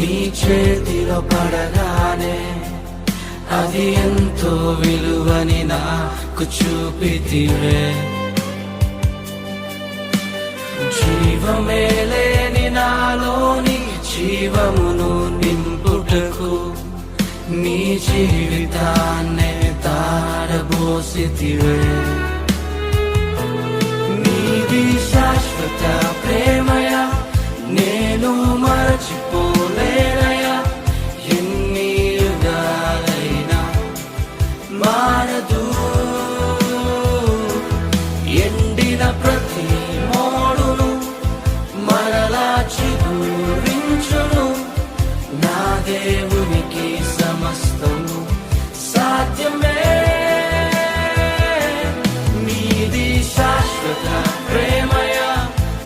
చేతిలో పడగానే అది ఎంతో విలువని నాకు చూపితివే. జీవమే లేని నాలోని జీవమును నింపుటకు నీ జీవితాన్నే తారబోసితివే. y en